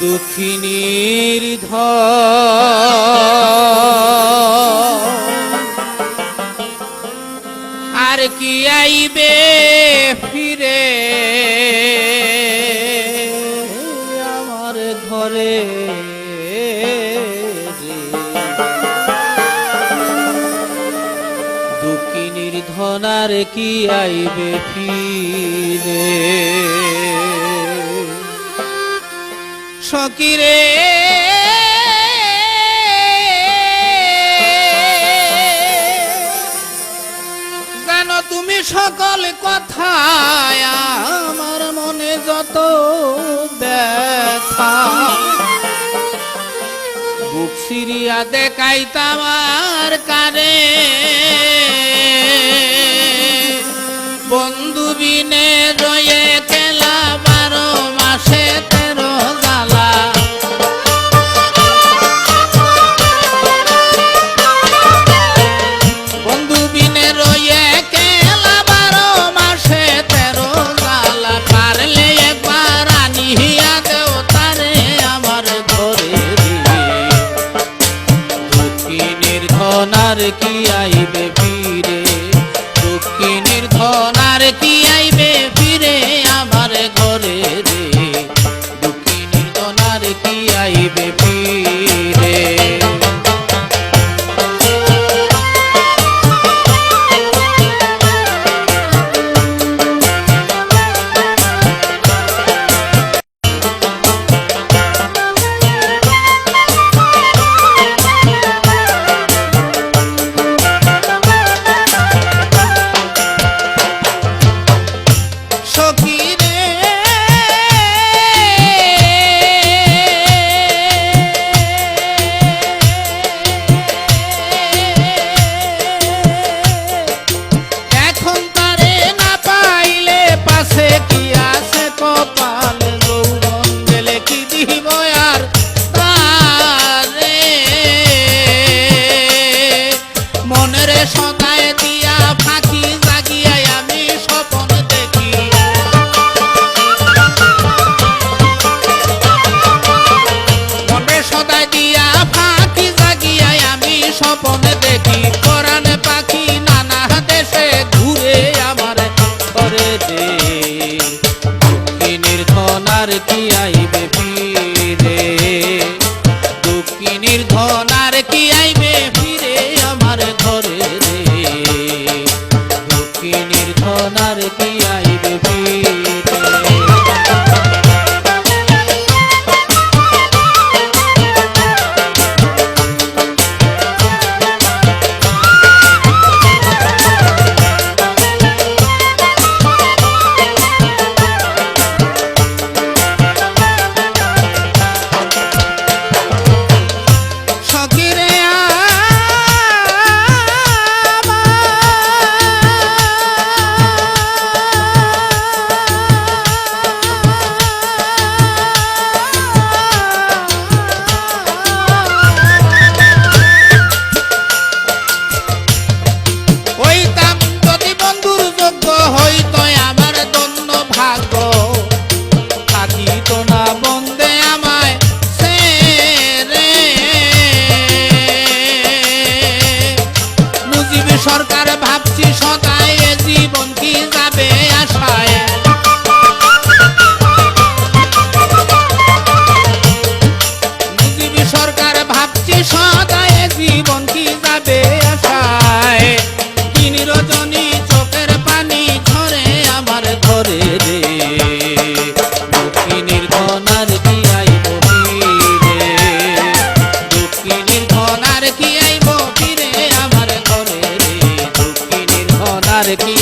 দুঃখিনীর ধ আর কি আইবে ফিরে? আমার ঘরে। দুঃখিনীর ধনার কি আইবে ফিরে? সকিরে সকল কথা আমার মনে যত ব্যথা। বুক সিরিয়া দেখাইতাম কারে বন্ধু বিনে রয়ে খেলা ধনার কি আইবে ফিরে? দক্ষিণীর ধনার কি আইবে ফিরে আমার ঘরে রে? দক্ষিণীর ধনার কি আইবে ফিরে? ধনার কি আইবে ফিরে? দক্ষিণীর ধন আর কি আইবে ফিরে আমার ঘরে রে? ধন আর কি আইবে ফিরে? ধনার কি